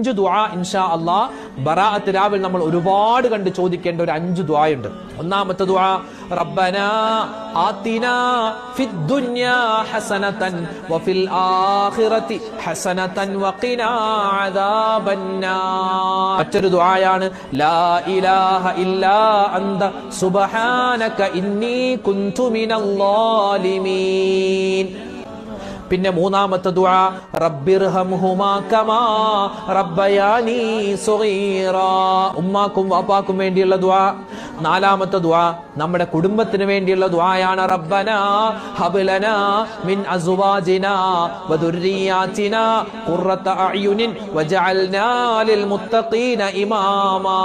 അഞ്ച് ദുആ ഇൻഷാ അള്ളാ ബറാഅത്ത് രാവിൽ നമ്മൾ ഒരുപാട് കണ്ട് ചോദിക്കേണ്ട ഒരു അഞ്ച് ദുആയുണ്ട്. ഒന്നാമത്തെ ദുആ റബ്ബന ആതിനാ ഫിദ് ദുനിയാ ഹസനതൻ വഫിൽ ആഖിറതി ഹസനതൻ വഖിനാ അദാബന്നാർ. മറ്റൊരു ദുആയാണ് ലാ ഇലാഹ ഇല്ലാ അന്ത സുബ്ഹാനക ഇന്നി കുൻതു മിനൽ ളാലിമീൻ പിന്നെ മൂന്നാമത്തെ ദുആ റബ്ബയാനി ഉമ്മാക്കും വാപ്പാക്കും വേണ്ടിയുള്ള ദുആ. നാലാമത്തെ ദുആ നമ്മുടെ കുടുംബത്തിന് വേണ്ടിയുള്ള ദുആയാണ് റബ്ബന ഹബ്ലന മിൻ അസ്വാജിനാ വദുർരിയാതിന ഖുറത അയുനിൻ വജഅൽനാ ലിൽ മുത്തഖീന ഇമാമാ.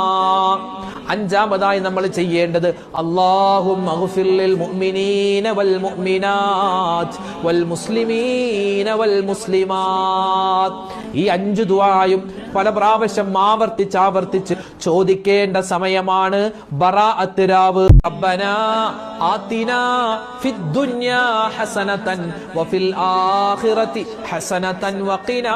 അഞ്ചാമതായി നമ്മൾ ചെയ്യേണ്ടത് അള്ളാഹും ഈ അഞ്ചു ദുവായും പല പ്രാവശ്യം ആവർത്തിച്ച് ആവർത്തിച്ച് ചോദിക്കേണ്ട സമയമാണ്. ബറാ അത്തിരാവ് റബ്ബന ഹസനതൻ വഫിൽ ആഖിറതി ഹസനതൻ വഖിനാ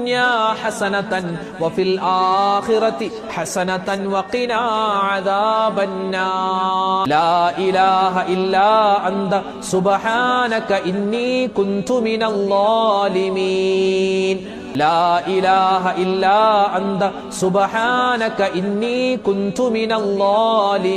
الدنيا حسنة وفي الآخرة حسنة وقنا عذاب النار. لا إله إلا أنت سبحانك إني كنت من الظالمين. لا إله إلا أنت سبحانك إني كنت من الظالمين.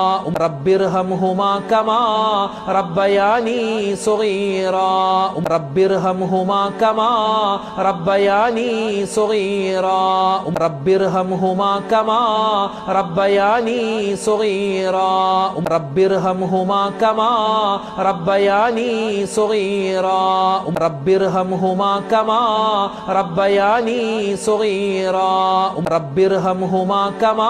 റബ്ബിർഹംഹുമാ കമാ റബ്ബയാനി സഗീറാ. റബ്ബിർഹംഹുമാ കമാ റബ്ബയാനി സഗീറാ. റബ്ബിർഹംഹുമാ കമാ റബ്ബയാനി സഗീറാ. റബ്ബിർഹംഹുമാ കമാ റബ്ബയാനി സഗീറാ. റബ്ബിർഹംഹുമാ കമാ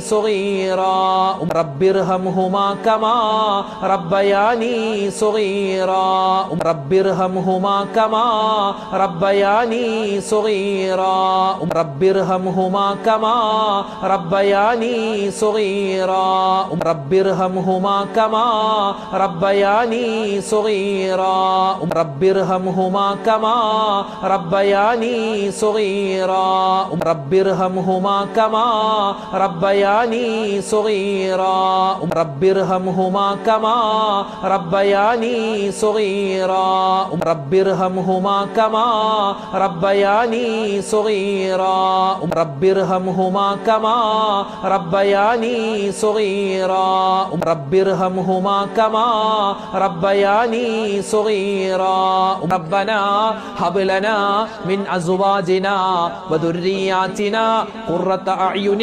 صغيرا رب ارحمهما كما ربياني صغيرا رب ارحمهما كما ربياني صغيرا رب ارحمهما كما ربياني صغيرا رب ارحمهما كما ربياني صغيرا رب ارحمهما كما ربياني صغيرا رب ارحمهما كما ربياني صغيرا. رب ارحمهما كما ربياني صغيرا. رب ارحمهما كما ربياني صغيرا. رب ارحمهما كما ربياني صغيرا. رب ارحمهما كما ربياني صغيرا. ربنا هب لنا من أزواجنا وذرياتنا قرة أعين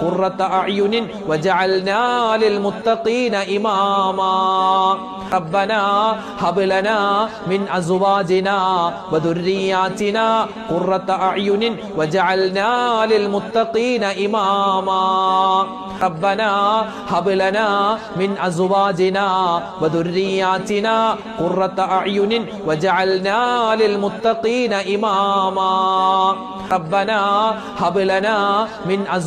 قرة أعين وجعلنا للمتقين إماما. ربنا هب لنا من أزواجنا وذرياتنا قرة أعين وجعلنا للمتقين إماما. ربنا هب لنا من أزواجنا وذرياتنا قرة أعين وجعلنا للمتقين إماما. ربنا هب لنا من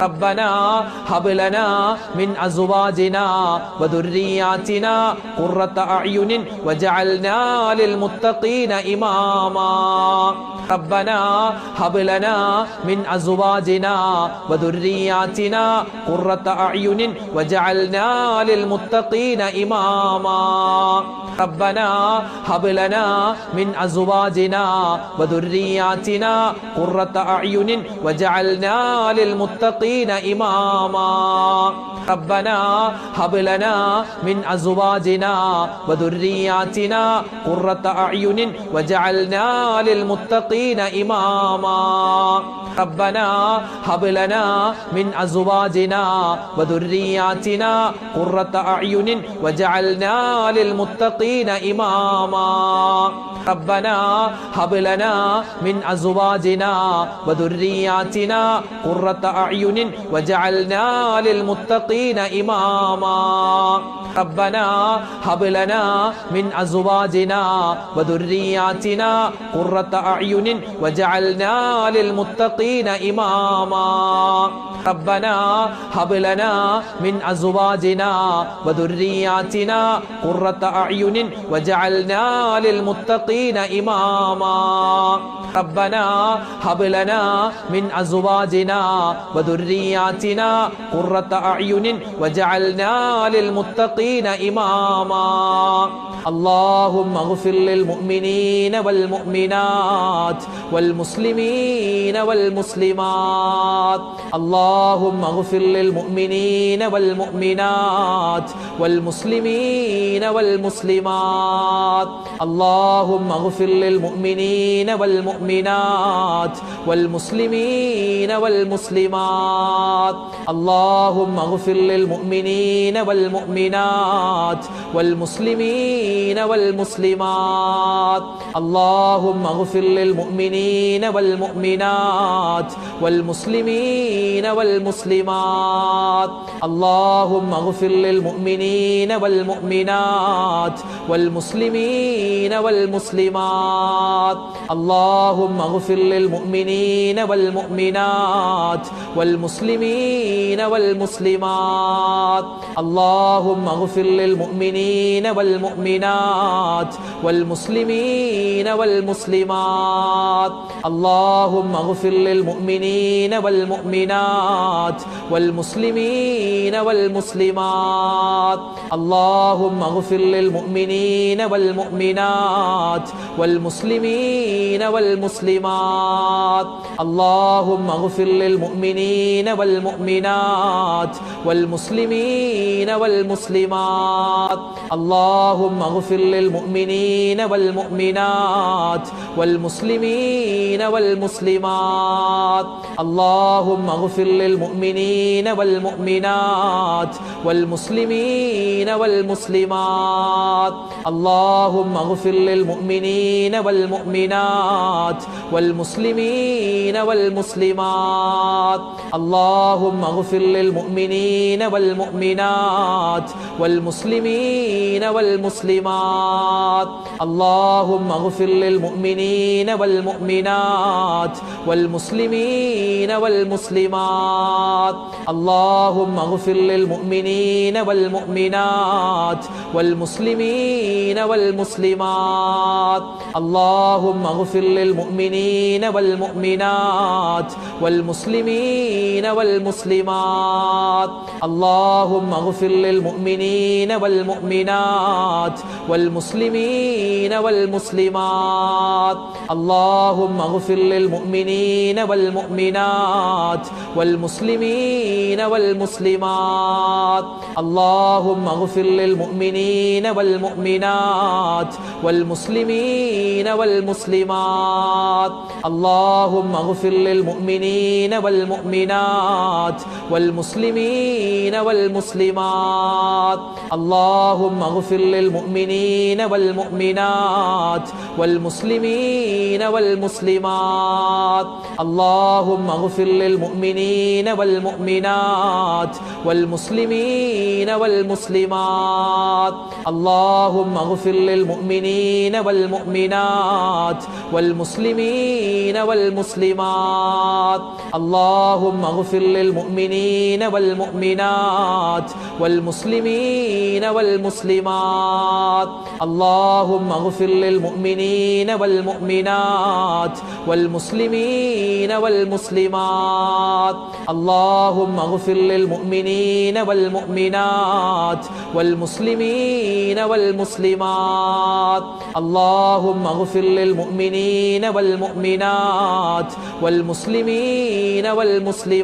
ربنا هب لنا من أزواجنا وذرياتنا قرة أعين وجعلنا للمتقين إماما. ربنا هب لنا من أزواجنا وذرياتنا قرة أعين وجعلنا للمتقين إماما. ربنا هب لنا من أزواجنا وذرياتنا قرة أعين وجعلنا للمتقين إماما. ربنا هب لنا من أزواجنا وذرياتنا قرة أعين وجعلنا للمتقين إماما. ربنا هب لنا من أزواجنا وذرياتنا قرة أعين وجعلنا للمتقين إماما. ربنا هب لنا من أزواجنا وذرياتنا قرة أعين وجعلنا للمتقين إماما. ربنا هب لنا من أزواجنا وذرياتنا قرة أعين وجعلنا للمتقين إماما. ربنا هب لنا من أزواجنا وذرياتنا قرة أعين وجعلنا للمتقين إماما. ربنا هب لنا من أزواجنا وذرياتنا قرة أعين وجعلنا للمتقين إماما. اللهم اغفر للمؤمنين والمؤمنات والمسلمين والمسلمات. اللهم اغفر للمؤمنين والمؤمنات والمسلمين والمسلمات. اللهم اغفر للمؤمنين والمؤمنات والمسلمين والمسلمات. اللهم اغفر للمؤمنين والمؤمنات والمسلمين والمسلمات. اللهم اغفر للمؤمنين والمؤمنات والمسلمين والمسلمات. اللهم اغفر للمؤمنين والمؤمنات والمسلمين والمسلمات. اللهم اغفر للمؤمنين والمؤمنات والمسلمين والمسلمات. اللهم اغفر للمؤمنين والمؤمنات والمسلمين والمسلمات. اللهم اغفر للمؤمنين والمؤمنات والمسلمين والمسلمات. اللهم اغفر للمؤمنين والمؤمنات والمسلمين والمسلمات. اللهم اغفر للمؤمنين والمؤمنات والمسلمين والمسلمات. اللهم اغفر للمؤمنين والمؤمنات والمسلمين والمسلمات. اللهم اغفر للمؤمنين والمؤمنات والمسلمين والمسلمات. اللهم اغفر للمؤمنين والمؤمنات والمسلمين والمسلمات. اللهم اغفر للمؤمنين والمؤمنات والمسلمين والمسلمات. اللهم اغفر للمؤمنين والمؤمنات والمسلمين والمسلمات. اللهم اغفر للمؤمنين والمؤمنات والمسلمين والمسلمات. اللهم اغفر للمؤمنين والمؤمنات والمسلمين والمسلمات. اللهم اغفر للمؤمنين والمؤمنات والمسلمين والمسلمات. اللهم اغفر للمؤمنين والمؤمنات والمسلمين والمسلمات. اللهم اغفر للمؤمنين والمؤمنات والمسلمين والمسلمات. اللهم اغفر للمؤمنين والمؤمنات والمسلمين والمسلمات. اللهم اغفر للمؤمنين والمؤمنات والمسلمين والمسلمات. اللهم اغفر للمؤمنين والمؤمنات والمسلمين والمسلمات. اللهم اغفر للمؤمنين والمؤمنات والمسلمين والمسلمات. اللهم اغفر للمؤمنين والمؤمنات والمسلمين والمسلمات. اللهم اغفر للمؤمنين والمؤمنات والمسلمين والمسلمات. اللهم اغفر للمؤمنين والمؤمنات والمسلمين والمسلمات. اللهم اغفر للمؤمنين والمؤمنات والمسلمين والمسلمات.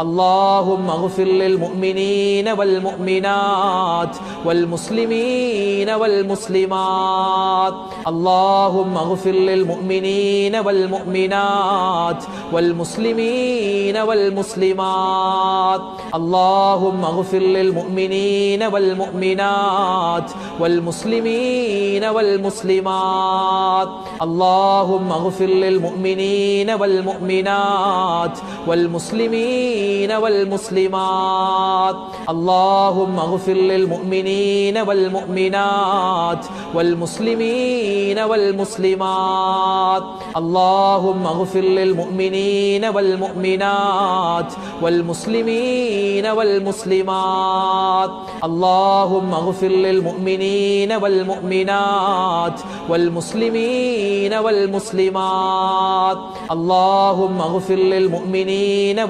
اللهم اغفر للمؤمنين والمؤمنات والمسلمين والمسلمات. اللهم اغفر للمؤمنين والمؤمنات والمسلمين والمسلمات. اللهم اغفر للمؤمنين والمؤمنات والمسلمين والمسلمات. اللهم اغفر للمؤمنين والمؤمنات والمسلمين والمسلمات. اللهم اغفر للمؤمنين والمؤمنات والمسلمين والمسلمات. اللهم اغفر للمؤمنين والمؤمنات والمسلمين والمسلمات. اللهم اغفر للمؤمنين والمؤمنات والمسلمين والمسلمات. اللهم اغفر للمؤمنين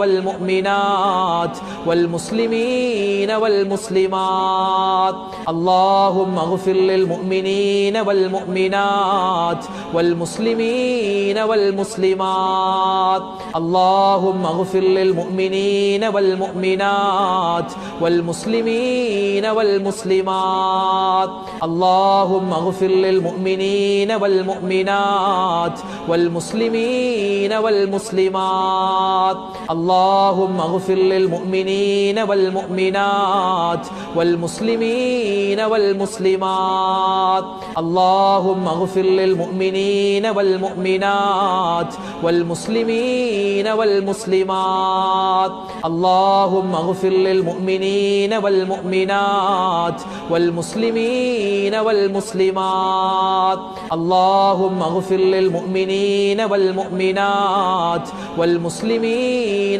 والمؤمنات والمسلمين والمسلمات. اللهم اغفر للمؤمنين والمؤمنات والمسلمين والمسلمات. اللهم اغفر للمؤمنين والمؤمنات والمسلمين والمسلمات. اللهم اغفر للمؤمنين والمؤمنات والمسلمين والمسلمات. اللهم اغفر للمؤمنين والمؤمنات والمسلمين والمسلمات. اللهم اغفر للمؤمنين والمؤمنات والمسلمين والمسلمات. اللهم اغفر للمؤمنين والمؤمنات والمسلمين والمسلمات. اللهم اغفر للمؤمنين والمؤمنات والمسلمين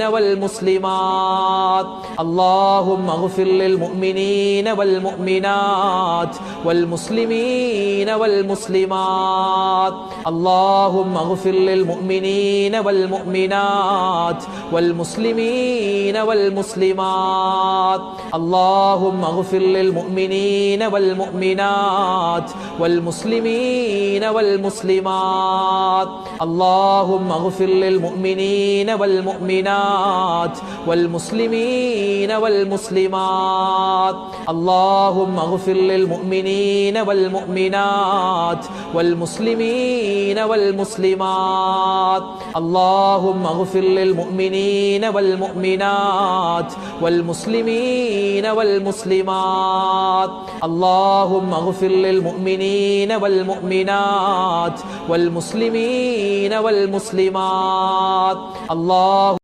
والمسلمات. اللهم اغفر للمؤمنين والمؤمنات والمسلمين والمسلمات. اللهم اغفر للمؤمنين والمؤمنات والمسلمين والمسلمات. اللهم اغفر للمؤمنين والمؤمنات والمسلمين والمسلمات. اللهم اغفر للمؤمنين والمؤمنات والمسلمين والمسلمات. اللهم اغفر للمؤمنين والمؤمنات والمسلمين والمسلمات. اللهم اغفر للمؤمنين والمؤمنات والمسلمين والمسلمات. اللهم اغفر للمؤمنين والمؤمنات والمسلمين والمسلمات. الله